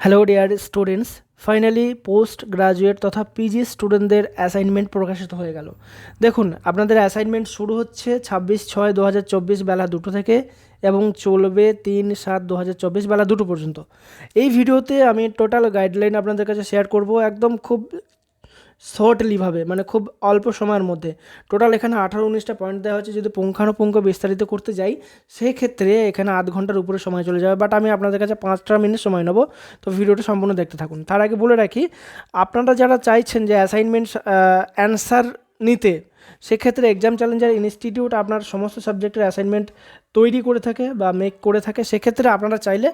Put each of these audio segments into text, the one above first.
Hello dear students finally post graduate তথা PG স্টুডেন্টদের assignment প্রকাশিত হয়ে গেল। দেখুন, আপনাদের অ্যাসাইনমেন্ট শুরু হচ্ছে ছাব্বিশ ছয় দু হাজার চব্বিশ বেলা দুটো থেকে এবং চলবে তিন সাত দু হাজার চব্বিশ বেলা দুটো পর্যন্ত। এই ভিডিওতে আমি টোটাল গাইডলাইন আপনাদের কাছে শেয়ার করব। একদম খুব শর্টলিভাবে মানে খুব অল্প সময়ের মধ্যে। টোটাল এখানে আঠারো উনিশটা পয়েন্ট দেওয়া হচ্ছে যদি পুঙ্খানুপুঙ্খ বিস্তারিত করতে যাই, সেক্ষেত্রে এখানে আধ ঘণ্টার উপরে সময় চলে যাবে। বাট আমি আপনাদের কাছে পাঁচটা মিনিট সময় নেব। তো ভিডিওটা সম্পূর্ণ দেখতে থাকুন। তার আগে বলে রাখি, আপনারা যারা চাইছেন যে অ্যাসাইনমেন্ট অ্যান্সার নিতে, সেক্ষেত্রে এক্সাম চ্যালেঞ্জার ইনস্টিটিউট আপনার সমস্ত সাবজেক্টের অ্যাসাইনমেন্ট তৈরি করে থাকে বা মেক করে থাকে। সেক্ষেত্রে আপনারা চাইলে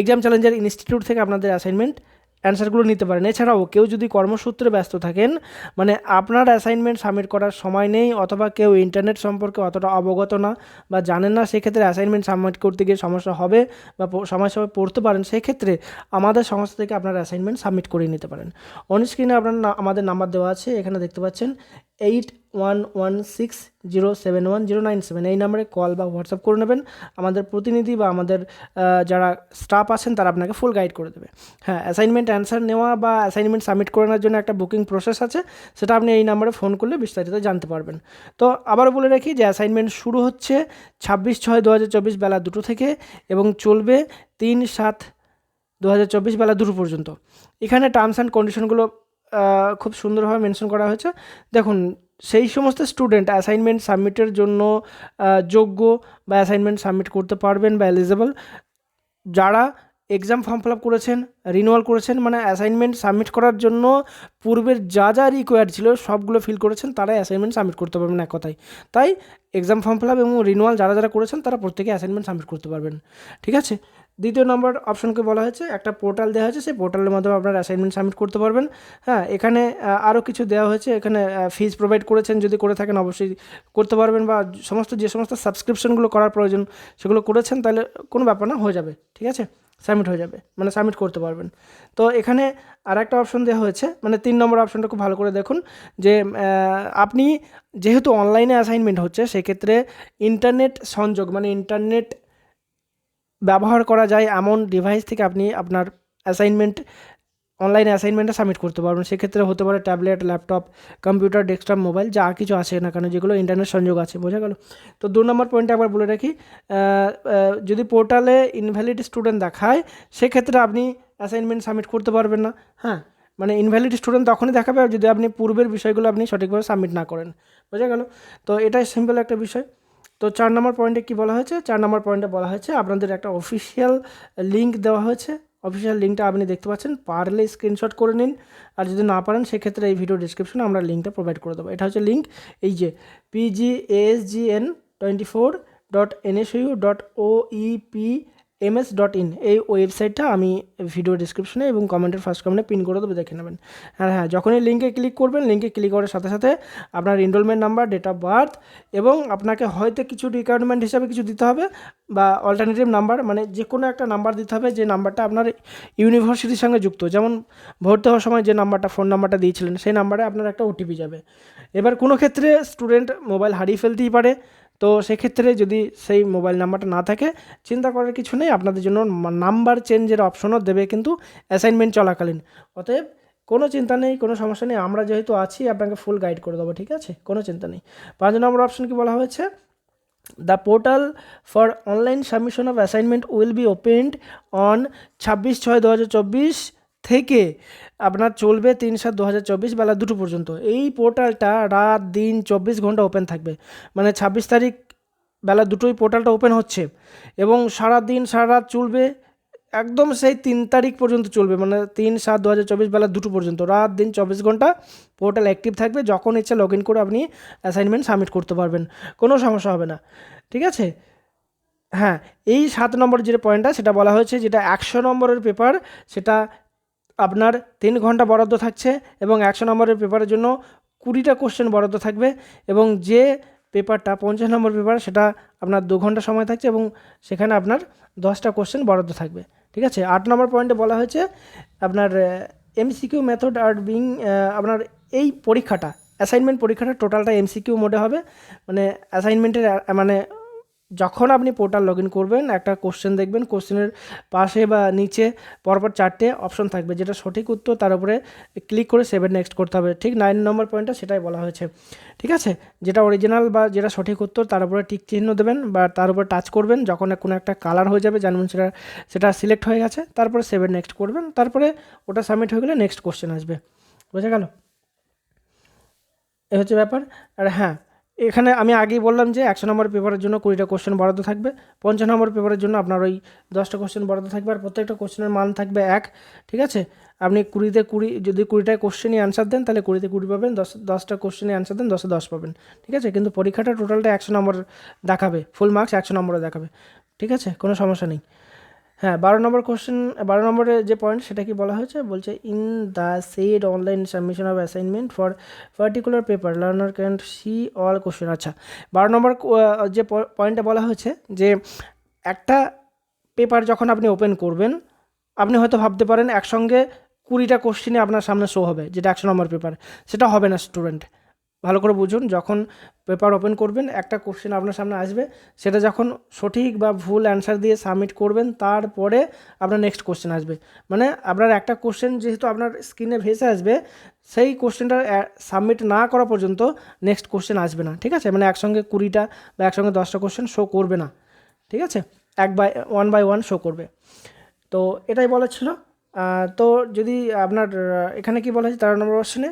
এক্সাম চ্যালেঞ্জার ইনস্টিটিউট থেকে আপনাদের অ্যাসাইনমেন্ট অ্যান্সারগুলো নিতে পারেন। এছাড়াও কেউ যদি কর্মসূত্রে ব্যস্ত থাকেন মানে আপনার অ্যাসাইনমেন্ট সাবমিট করার সময় নেই অথবা কেউ ইন্টারনেট সম্পর্কে অতটা অবগত না বা জানেন না, সেক্ষেত্রে অ্যাসাইনমেন্ট সাবমিট করতে গিয়ে সমস্যা হবে বা সময় সময় পড়তে পারেন, সেক্ষেত্রে আমাদের সংস্থা থেকে আপনার অ্যাসাইনমেন্ট সাবমিট করিয়ে নিতে পারেন। অন স্ক্রিনে আপনার আমাদের নাম্বার দেওয়া আছে, এখানে দেখতে পাচ্ছেন eight one one six zero seven one zero nine seven এই নাম্বারে কল বা হোয়াটসঅ্যাপ করে নেবেন। আমাদের প্রতিনিধি বা আমাদের যারা স্টাফ আছেন, তারা আপনাকে ফুল গাইড করে দেবে। হ্যাঁ অ্যাসাইনমেন্ট অ্যান্সার নেওয়া বা অ্যাসাইনমেন্ট সাবমিট করানোর জন্য একটা বুকিং প্রসেস আছে। সেটা আপনি এই নাম্বারে ফোন করলে বিস্তারিত জানতে পারবেন। তো আবারও বলে রাখি যে অ্যাসাইনমেন্ট শুরু হচ্ছে ছাব্বিশ ছয় দু হাজার চব্বিশ বেলা দুটো থেকে এবং চলবে তিন সাত দু হাজার চব্বিশ বেলা দুটো পর্যন্ত। এখানে টার্মস অ্যান্ড কন্ডিশনগুলো খুব সুন্দরভাবে মেনশন করা হয়েছে। দেখুন, সেই সমস্ত স্টুডেন্ট অ্যাসাইনমেন্ট সাবমিটের জন্য যোগ্য বা অ্যাসাইনমেন্ট সাবমিট করতে পারবেন বা এলিজেবল যারা এক্সাম ফর্ম ফিল আপ করেছেন রিনুয়াল করেছেন মানে অ্যাসাইনমেন্ট সাবমিট করার জন্য পূর্বের যা যা রিকোয়ার ছিল, সবগুলো ফিল করেছেন তারা অ্যাসাইনমেন্ট সাবমিট করতে পারবেন এক কথায়। তাই এক্সাম ফর্ম ফিল আপ এবং রিনুয়াল যারা যারা করেছেন, তারা প্রত্যেকে অ্যাসাইনমেন্ট সাবমিট করতে পারবেন। ঠিক আছে? দ্বিতীয় নম্বর অপশনকে বলা হয়েছে, একটা পোর্টাল দেওয়া হয়েছে, সেই পোর্টালের মাধ্যমে আপনারা অ্যাসাইনমেন্ট সাবমিট করতে পারবেন। হ্যাঁ এখানে আরও কিছু দেওয়া হয়েছে, এখানে ফিজ প্রোভাইড করেছেন, যদি করে থাকেন অবশ্যই করতে পারবেন বা সমস্ত, যে সমস্ত সাবস্ক্রিপশনগুলো করার প্রয়োজন সেগুলো করেছেন, তাহলে কোনো ব্যাপার না, হয়ে যাবে, ঠিক আছে? সাবমিট হয়ে যাবে মানে সাবমিট করতে পারবেন। তো এখানে আর একটা অপশন দেওয়া হয়েছে মানে তিন নম্বর অপশনটা খুব ভালো করে দেখুন, যে আপনি যেহেতু অনলাইনে অ্যাসাইনমেন্ট হচ্ছে, সেক্ষেত্রে ইন্টারনেট সংযোগ মানে ইন্টারনেট ব্যবহার করা যায় এমন ডিভাইস থেকে আপনি আপনার অ্যাসাইনমেন্ট অনলাইনে অ্যাসাইনমেন্টটা সাবমিট করতে পারবেন। সেক্ষেত্রে হতে পারে tablet laptop computer desktop mobile যা কিছু আছে না কেন, যেগুলো ইন্টারনেট সংযোগ আছে, বোঝা গেল? তো দু নম্বর পয়েন্টে একবার বলে রাখি যদি পোর্টালে ইনভ্যালিড স্টুডেন্ট দেখায়, সেক্ষেত্রে আপনি অ্যাসাইনমেন্ট সাবমিট করতে পারবেন না। হ্যাঁ মানে ইনভ্যালিড স্টুডেন্ট তখনই দেখাবে যদি আপনি পূর্বের বিষয়গুলো আপনি সঠিকভাবে সাবমিট না করেন। বোঝা গেল? তো এটাই সিম্পল একটা বিষয়। তো চার নম্বর পয়েন্টে কি বলা হয়েছে? চার নম্বর পয়েন্টে বলা হয়েছে, আপনাদের একটা অফিসিয়াল লিঙ্ক দেওয়া হয়েছে। অফিসিয়াল লিঙ্কটা আপনি দেখতে পাচ্ছেন, পারলে স্ক্রিনশট করে নিন। আর যদি না পারেন, সেক্ষেত্রে এই ভিডিও ডিসক্রিপশনে আমরা লিঙ্কটা প্রোভাইড করে দেবো। এটা হচ্ছে লিঙ্ক এই যে PGSGN twenty four dot NSU dot O MS dot in এই ওয়েবসাইটটা আমি ভিডিও ডিসক্রিপশনে এবং কমেন্টের ফার্স্ট কমেন্টে পিন করে দেবো, দেখে নেবেন। হ্যাঁ হ্যাঁ যখনই লিঙ্কে ক্লিক করবেন লিঙ্কে ক্লিক করার সাথে সাথে আপনার enrolment number date of birth এবং আপনাকে হয়তো কিছু রিকোয়ারমেন্ট হিসাবে কিছু দিতে হবে বা অল্টারনেটিভ নাম্বার মানে যে কোনো একটা নাম্বার দিতে হবে, যে নাম্বারটা আপনার ইউনিভার্সিটির সঙ্গে যুক্ত। যেমন ভর্তি হওয়ার সময় যে নাম্বারটা ফোন নাম্বারটা দিয়েছিলেন, সেই নাম্বারে আপনার একটা ওটিপি যাবে। এবার কোনো ক্ষেত্রে স্টুডেন্ট মোবাইল হারিয়ে ফেলতেই পারে তো সেক্ষেত্রে যদি সেই মোবাইল নাম্বারটা না থাকে, চিন্তা করার কিছু নেই, আপনাদের জন্য নাম্বার চেঞ্জের অপশনও দেবে কিন্তু অ্যাসাইনমেন্ট চলাকালীন। অতএব কোনো চিন্তা নেই, কোনো সমস্যা নেই, আমরা যেহেতু আছি, আপনাকে ফুল গাইড করে দেবো, ঠিক আছে? কোনো চিন্তা নেই। পাঁচ নম্বর অপশন কি বলা হয়েছে? The portal for online submission of assignment will be opened on ছাব্বিশ ছয় দু হাজার চব্বিশ থেকে আপনার চলবে তিন সাত দু হাজার চব্বিশ বেলা দুটো পর্যন্ত। এই পোর্টালটা রাত, দিন চব্বিশ ঘণ্টা ওপেন থাকবে। মানে ছাব্বিশ তারিখ বেলা দুটোই পোর্টালটা ওপেন হচ্ছে এবং সারা দিন সারা রাত চলবে, একদম সেই তিন তারিখ পর্যন্ত চলবে। মানে তিন সাত দু হাজার চব্বিশ বেলা দুটো পর্যন্ত। রাত, দিন চব্বিশ ঘণ্টা পোর্টাল অ্যাক্টিভ থাকবে, যখন ইচ্ছা লগ ইন করে আপনি অ্যাসাইনমেন্ট সাবমিট করতে পারবেন। কোনো সমস্যা হবে না। ঠিক আছে? হ্যাঁ এই সাত নম্বর যে পয়েন্টটা সেটা বলা হয়েছে, যেটা একশো নম্বরের পেপার সেটা আপনার তিন ঘণ্টা বরাদ্দ থাকছে এবং একশো নম্বরের পেপারের জন্য কুড়িটা কোশ্চেন বরাদ্দ থাকবে এবং যে পেপারটা পঞ্চাশ নম্বর পেপার সেটা আপনার দু ঘণ্টা সময় থাকছে এবং সেখানে আপনার দশটা কোশ্চেন বরাদ্দ থাকবে। ঠিক আছে? আট নম্বর পয়েন্টে বলা হয়েছে আপনার এমসিকিউ মেথড আর বিং আপনার এই পরীক্ষাটা অ্যাসাইনমেন্ট পরীক্ষাটা টোটালটা এমসিকিউ মোডে হবে। মানে অ্যাসাইনমেন্টের মানে যখন আপনি পোর্টাল লগ ইন করবেন, একটা কোশ্চেন দেখবেন কোশ্চেনের পাশে বা নিচে পরপর চারটে অপশন থাকবে, যেটা সঠিক উত্তর তার উপরে ক্লিক করে সেভেন নেক্সট করতে হবে। ঠিক নাইন নম্বর পয়েন্টটা সেটাই বলা হয়েছে। ঠিক আছে? যেটা অরিজিনাল বা যেটা সঠিক উত্তর তার উপরে টিক চিহ্ন দেবেন বা তার উপরে টাচ করবেন, যখন কোনো একটা কালার হয়ে যাবে জানবেন সেটা সেটা সিলেক্ট হয়ে গেছে, তারপরে সেভেন নেক্সট করবেন, তারপরে ওটা সাবমিট হয়ে গেলে নেক্সট কোশ্চেন আসবে। বোঝা গেল? এ হচ্ছে ব্যাপার। আর হ্যাঁ এখানে আমি আগেই বললাম যে একশো নম্বর পেপারের জন্য কুড়িটা কোশ্চেন বরাদ্দ থাকবে। পঞ্চাশ নম্বর পেপারের জন্য আপনার ওই দশটা কোশ্চেন বরাদ্দ থাকবে আর প্রত্যেকটা কোশ্চেনের মান থাকবে এক, ঠিক আছে? আপনি কুড়িতে কুড়ি, যদি কুড়িটায় কোশ্চেনই অ্যান্সার দেন, তাহলে কুড়িতে কুড়ি পাবেন, দশ, দশটা কোশ্চেনে অ্যান্সার দেন, দশে দশ পাবেন, ঠিক আছে? কিন্তু পরীক্ষাটা টোটালটা একশো নম্বর দেখাবে ফুল মার্কস একশো নম্বরে দেখাবে, ঠিক আছে? কোনো সমস্যা নেই। হ্যাঁ বারো নম্বর কোশ্চেন বারো নম্বরে যে পয়েন্ট সেটা কি বলা হয়েছে? বলছে in the said online submission of assignment for particular paper learner can see all question আচ্ছা বারো নম্বর যে পয়েন্টটা বলা হয়েছে যে একটা পেপার যখন আপনি ওপেন করবেন, আপনি হয়তো ভাবতে পারেন একসঙ্গে কুড়িটা কোশ্চেনে আপনার সামনে শো হবে, যেটা একশো নম্বর পেপার সেটা হবে না স্টুডেন্ট ভালো করে বুঝুন, যখন পেপার ওপেন করবেন, একটা কোশ্চেন আপনার সামনে আসবে, সেটা যখন সঠিক বা ভুল অ্যান্সার দিয়ে সাবমিট করবেন, তারপরে আপনার নেক্সট কোশ্চেন আসবে। মানে আপনার একটা কোশ্চেন যেহেতু আপনার স্ক্রিনে ভেসে আসবে, সেই কোশ্চেনটা সাবমিট না করা পর্যন্ত নেক্সট কোশ্চেন আসবে না, ঠিক আছে? মানে একসঙ্গে কুড়িটা বা একসঙ্গে দশটা কোশ্চেন শো করবে না, ঠিক আছে? এক by one by one show করবে। তো এটাই বলা ছিল। তো যদি আপনার, এখানে কি বলা হয়েছে? তেরো নম্বর অপশনে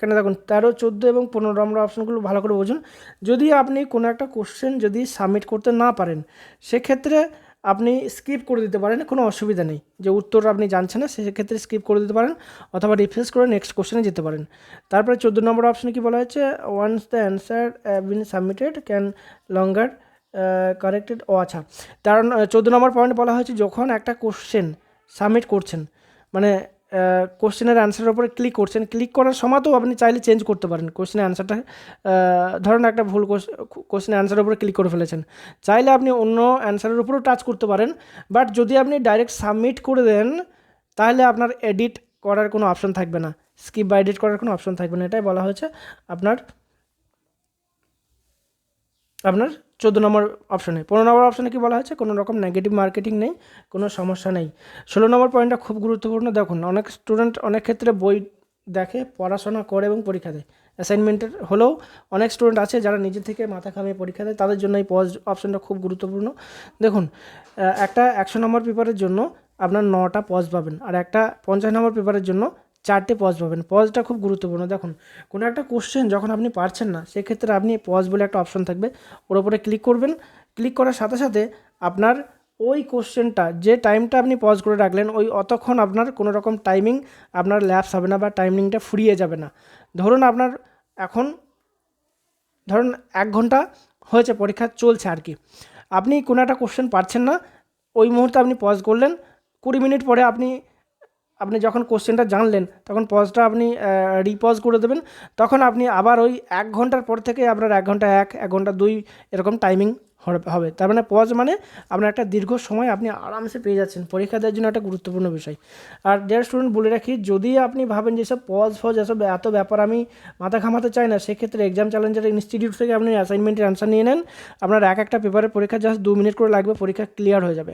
এখানে দেখুন, তেরো, চোদ্দ এবং পনেরো নম্বর অপশানগুলো ভালো করে বুঝুন। যদি আপনি কোনো একটা কোশ্চেন যদি সাবমিট করতে না পারেন, সেক্ষেত্রে আপনি স্কিপ করে দিতে পারেন, কোনো অসুবিধা নেই। যে উত্তর আপনি জানছেন না, সেক্ষেত্রে স্কিপ করে দিতে পারেন, অথবা রিফ্রেশ করে নেক্সট কোশ্চেনে যেতে পারেন। তারপরে চোদ্দ নম্বর অপশানে কি বলা হয়েছে? Once the answer been submitted can longer corrected ও আচ্ছা। তার, চোদ্দ নম্বর পয়েন্ট বলা হয়েছে, যখন একটা কোশ্চেন সাবমিট করছেন মানে কোশ্চেনের অ্যান্সারের উপরে ক্লিক করছেন ক্লিক করার সময়তেও আপনি চাইলে চেঞ্জ করতে পারেন। কোশ্চেনের অ্যান্সারটা ধরুন একটা ভুল কোশ্চেনের অ্যান্সারের উপরে ক্লিক করে ফেলেছেন। চাইলে আপনি অন্য অ্যান্সারের উপরেও টাচ করতে পারেন বাট যদি আপনি ডাইরেক্ট সাবমিট করে দেন, তাহলে আপনার এডিট করার কোনো অপশন থাকবে না। স্কিপ বা এডিট করার কোনো অপশন থাকবে না। এটাই বলা হয়েছে আপনার আপনার চোদ্দ নম্বর অপশনে পনেরো নম্বর অপশনে কি বলা হয়েছে? কোনো রকম নেগেটিভ মার্কেটিং নেই, কোনো সমস্যা নেই। ষোলো নম্বর পয়েন্টটা খুব গুরুত্বপূর্ণ। দেখুন, অনেক স্টুডেন্ট অনেক ক্ষেত্রে বই দেখে, পড়াশোনা করে এবং পরীক্ষা দেয়। অ্যাসাইনমেন্টের হলেও অনেক স্টুডেন্ট আছে যারা নিজে থেকে মাথা খামিয়ে পরীক্ষা দেয়, তাদের জন্য এই পজ অপশনটা খুব গুরুত্বপূর্ণ। দেখুন একটা একশো নম্বর পেপারের জন্য আপনার নটা পজ পাবেন। আর একটা পঞ্চাশ নম্বর পেপারের জন্য চারটে পজ পাবেন পজটা খুব গুরুত্বপূর্ণ। দেখুন, কোনো একটা কোশ্চেন যখন আপনি পারছেন না, সেক্ষেত্রে আপনি পজ বলে একটা অপশন থাকবে। ওর ওপরে ক্লিক করবেন। ক্লিক করার সাথে সাথে আপনার ওই কোশ্চেনটা যে টাইমটা আপনি পজ করে রাখলেন, ওই অতক্ষণ আপনার কোনো রকম টাইমিং আপনার ল্যাপস হবে না বা টাইমিংটা ফুরিয়ে যাবে না। ধরুন আপনার এখন, ধরুন এক ঘণ্টা হয়েছে, পরীক্ষা চলছে আর কি। আপনি কোনো একটা কোশ্চেন পারছেন না, ওই মুহূর্তে আপনি পজ করলেন। কুড়ি মিনিট পরে আপনি আপনি যখন কোশ্চেনটা জানলেন, তখন পজটা আপনি রিপজ করে দেবেন। তখন আপনি আবার ওই এক ঘণ্টার পর থেকে আপনার এক ঘণ্টা এক এক ঘণ্টা দুই, এরকম টাইমিং হবে। তার মানে পজ মানে আপনার একটা দীর্ঘ সময় আপনি আরামসে পেয়ে যাচ্ছেন। পরীক্ষা দেওয়ার জন্য একটা গুরুত্বপূর্ণ বিষয়। আর ডিয়ার স্টুডেন্ট বলে রাখি, যদি আপনি ভাবেন যে সব পজ ফজ এসব এত ব্যাপার আমি মাথা ঘামাতে চাই না, সেক্ষেত্রে এক্সাম চ্যালেঞ্জার ইনস্টিটিউট থেকে আপনি অ্যাসাইনমেন্টের অ্যান্সার নিয়ে নেন। আপনার এক একটা পেপারের পরীক্ষা জাস্ট দু মিনিট করে লাগবে, পরীক্ষা ক্লিয়ার হয়ে যাবে।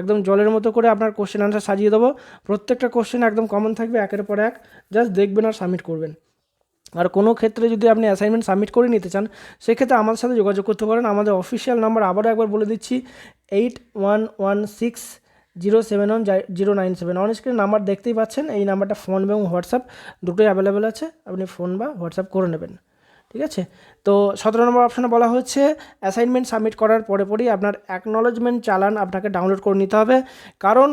একদম জলের মতো করে আপনার কোশ্চেন অ্যান্সার সাজিয়ে দেবো। প্রত্যেকটা কোশ্চেন একদম কমন থাকবে, একের পর এক। জাস্ট দেখবেন আর সাবমিট করবেন। আর কোনো ক্ষেত্রে যদি আপনি অ্যাসাইনমেন্ট সাবমিট করে নিতে চান, সেক্ষেত্রে আমাদের সাথে যোগাযোগ করতে পারেন। আমাদের অফিসিয়াল নাম্বার আবারও একবার বলে দিচ্ছি eight one one six zero seven one zero nine seven on screen number দেখতেই পাচ্ছেন, এই নাম্বারটা ফোন এবং হোয়াটসঅ্যাপ দুটোই অ্যাভেলেবেল আছে। আপনি ফোন বা হোয়াটসঅ্যাপ করে নেবেন। ঠিক আছে? তো সতেরো নম্বর অপশানে বলা হচ্ছে অ্যাসাইনমেন্ট সাবমিট করার পরে পরেই আপনার অ্যাকনলেজমেন্ট চালান আপনাকে ডাউনলোড করে নিতে হবে। কারণ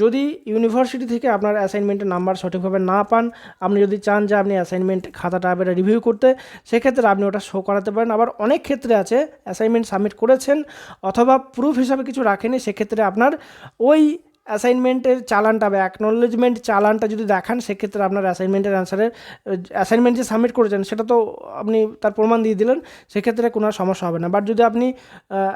যদি ইউনিভার্সিটি থেকে আপনার অ্যাসাইনমেন্টের নাম্বার সঠিকভাবে না পান, আপনি যদি চান যে আপনি অ্যাসাইনমেন্ট খাতাটা এবারে রিভিউ করতে, সেক্ষেত্রে আপনি ওটা শো করাতে পারেন। আবার অনেক ক্ষেত্রে আছে অ্যাসাইনমেন্ট সাবমিট করেছেন অথবা প্রুফ হিসাবে কিছু রাখেনি সেক্ষেত্রে আপনার ওই অ্যাসাইনমেন্টের চালানটা বা অ্যাকনোলেজমেন্ট চালানটা যদি দেখান, সেক্ষেত্রে আপনার অ্যাসাইনমেন্টের অ্যান্সারের অ্যাসাইনমেন্ট যে সাবমিট করেছেন, সেটা তো আপনি তার প্রমাণ দিয়ে দিলেন, সেক্ষেত্রে কোনো সমস্যা হবে না। বাট যদি আপনি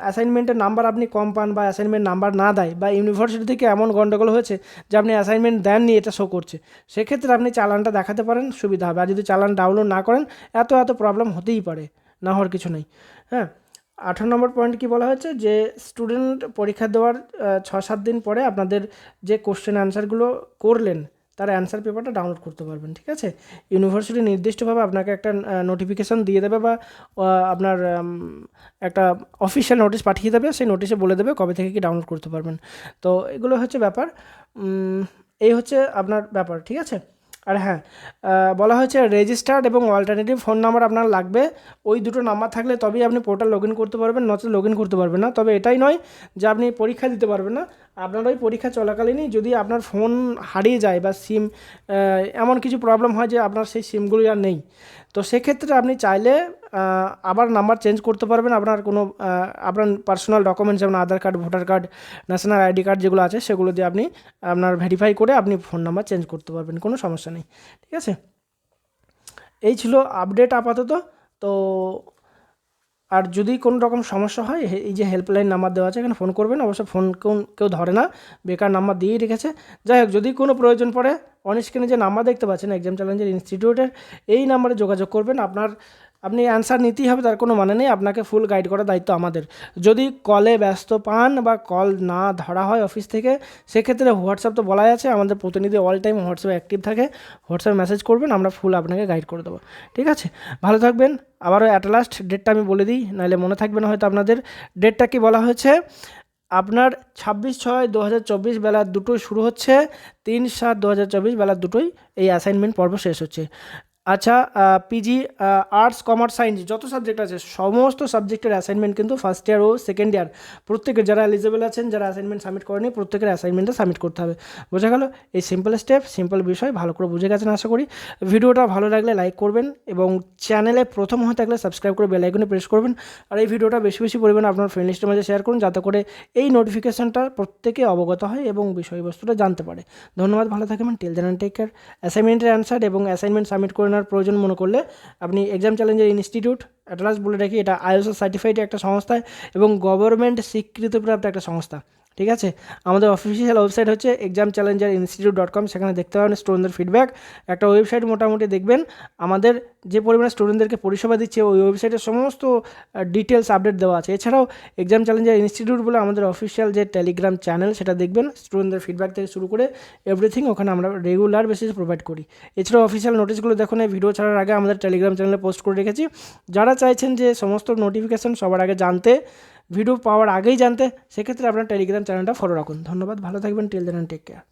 অ্যাসাইনমেন্টের নাম্বার আপনি কম পান বা অ্যাসাইনমেন্ট নাম্বার না দেয় বা ইউনিভার্সিটি থেকে এমন গণ্ডগোল হয়েছে যে আপনি অ্যাসাইনমেন্ট দেননি, এটা শো করছে, সেক্ষেত্রে আপনি চালানটা দেখাতে পারেন, সুবিধা হবে। আর যদি চালান ডাউনলোড না করেন, এত এত প্রবলেম হতেই পারে, না হওয়ার কিছু নেই। হ্যাঁ? আঠারো নম্বর পয়েন্ট কি বলা হয়েছে? যে স্টুডেন্ট পরীক্ষা দেওয়ার ছ সাত দিন পরে আপনাদের যে কোশ্চেন অ্যান্সারগুলো করলেন, তার অ্যান্সার পেপারটা ডাউনলোড করতে পারবেন, ঠিক আছে? ইউনিভার্সিটি নির্দিষ্টভাবে আপনাকে একটা নোটিফিকেশান দিয়ে দেবে বা আপনার একটা অফিসিয়াল নোটিশ পাঠিয়ে দেবে, সেই নোটিশে বলে দেবে কবে থেকে কি ডাউনলোড করতে পারবেন। তো এগুলো হচ্ছে ব্যাপার। এই হচ্ছে আপনার ব্যাপার, ঠিক আছে? আর হ্যাঁ বলা হয়েছে রেজিস্টার্ড এবং অল্টারনেটিভ ফোন নাম্বার আপনার লাগবে। ওই দুটো নাম্বার থাকলে তবেই আপনি পোর্টাল লগ করতে পারবেন, নচেত লগ করতে পারবেন না। তবে এটাই নয় যে আপনি পরীক্ষা দিতে পারবেন না। আপনার ওই পরীক্ষা চলাকালীনই যদি আপনার ফোন হারিয়ে যায় বা সিম এমন কিছু প্রবলেম হয় যে আপনার সেই সিমগুলি আর নেই। তো সেক্ষেত্রে আপনি চাইলে আবার নাম্বার চেঞ্জ করতে পারবেন। আপনার কোনো আপনার পার্সোনাল ডকুমেন্টস যেমন Aadhaar card voter card national ID card যেগুলো আছে, সেগুলো দিয়ে আপনি আপনার ভেরিফাই করে আপনি ফোন নাম্বার চেঞ্জ করতে পারবেন, কোনো সমস্যা নেই। ঠিক আছে? এই ছিল আপডেট আপাতত। তো আর যদি কোনো রকম সমস্যা হয় এই যে হেল্পলাইন নাম্বার দেওয়া আছে, এখানে ফোন করবেন। অবশ্য ফোন কেউ কেউ ধরে না, বেকার নাম্বার দিয়েই রেখেছে। যাই হোক, যদি কোনো প্রয়োজন পড়ে অন স্ক্রিনে যে নাম্বার দেখতে পাচ্ছেন এক্সাম চ্যালেঞ্জের ইনস্টিটিউটের এই নাম্বারে যোগাযোগ করবেন। আপনার আপনি অ্যান্সার নিতেই হবে, তার কোনো মানে নেই। আপনাকে ফুল গাইড করার দায়িত্ব আমাদের। যদি কলে ব্যস্ত পান বা কল না ধরা হয় অফিস থেকে, সেক্ষেত্রে হোয়াটসঅ্যাপ তো বলাই আছে, আমাদের প্রতিনিধি অল টাইম হোয়াটসঅ্যাপ অ্যাক্টিভ থাকে। হোয়াটসঅ্যাপ মেসেজ করবেন, আমরা ফুল আপনাকে গাইড করে দেবো। ঠিক আছে? ভালো থাকবেন। আবারও অ্যাট লাস্ট ডেটটা আমি বলে দিই, নাহলে মনে থাকবে না হয়তো আপনাদের। ডেটটা কি বলা হয়েছে? আপনার ছাব্বিশ ছয় দু হাজার চব্বিশ বেলা দুটোই শুরু হচ্ছে, তিন সাত দু হাজার চব্বিশ বেলা দুটোই এই অ্যাসাইনমেন্ট পর্ব শেষ হচ্ছে। আচ্ছা পিজি আর্টস কমার্স সায়েন্স যত সাবজেক্ট আছে, সমস্ত সাবজেক্টের অ্যাসাইনমেন্ট কিন্তু ফার্স্ট ইয়ার ও সেকেন্ড ইয়ার প্রত্যেকের যারা এলিজিবল আছেন, যারা অ্যাসাইনমেন্ট সাবমিট করেনি, প্রত্যেকের অ্যাসাইনমেন্টটা সাবমিট করতে হবে। বোঝা গেল? এই সিম্পল স্টেপ সিম্পল বিষয়, ভালো করে বুঝে গেছেন, আশা করি। ভিডিওটা ভালো লাগলে লাইক করবেন এবং চ্যানেলে প্রথম হয়ে থাকলে সাবস্ক্রাইব করে বেল আইকনে প্রেস করবেন। আর এই ভিডিওটা বেশি বেশি পরিমাণে আপনার ফ্রেন্ড লিস্টের মাঝে শেয়ার করুন, যাতে করে এই নোটিফিকেশনটা প্রত্যেকে অবগত হয় এবং বিষয়বস্তুটা জানতে পারে। ধন্যবাদ, ভালো থাকবেন। টেল দেন টেক কেয়ার অ্যাসাইনমেন্টের অ্যান্সার এবং অ্যাসাইনমেন্ট সাবমিট করে নেওয়ার প্রয়োজন মনে করলে আপনি এক্সাম চ্যালেঞ্জের ইনস্টিটিউট অ্যাটলাস বলে রাখি এটা আইএসও সার্টিফাইড একটা সংস্থা এবং গভর্নমেন্ট স্বীকৃতিপ্রাপ্ত একটা সংস্থা। ঠিক আছে? আমাদের অফিসিয়াল ওয়েবসাইট হচ্ছে exam challenger institute dot com সেখানে দেখতে পাবেন স্টুডেন্টদের ফিডব্যাক একটা ওয়েবসাইট মোটামুটি দেখবেন। আমাদের যে পরিমাণে স্টুডেন্টদেরকে পরিষেবা দিচ্ছে, ওই ওয়েবসাইটে সমস্ত ডিটেলস আপডেট দেওয়া আছে। এছাড়াও এক্সাম চ্যালেঞ্জার ইনস্টিটিউট বলে আমাদের অফিসিয়াল যে টেলিগ্রাম চ্যানেল সেটা দেখবেন। স্টুডেন্টদের ফিডব্যাক থেকে শুরু করে এভরিথিং ওখানে আমরা রেগুলার বেসিসে প্রোভাইড করি। এছাড়াও অফিসিয়াল নোটিশগুলো দেখুন, এই ভিডিও ছাড়ার আগে আমাদের টেলিগ্রাম চ্যানেলে পোস্ট করে রেখেছি। যারা চাইছেন যে সমস্ত নোটিফিকেশন সবার আগে জানতে ভিডিও পাওয়ার আগেই জানতে, সেক্ষেত্রে আপনার টেলিগ্রাম চ্যানেলটা ফলো রাখুন। ধন্যবাদ, ভালো থাকবেন টেলিগ্রাম দেন টেক কেয়ার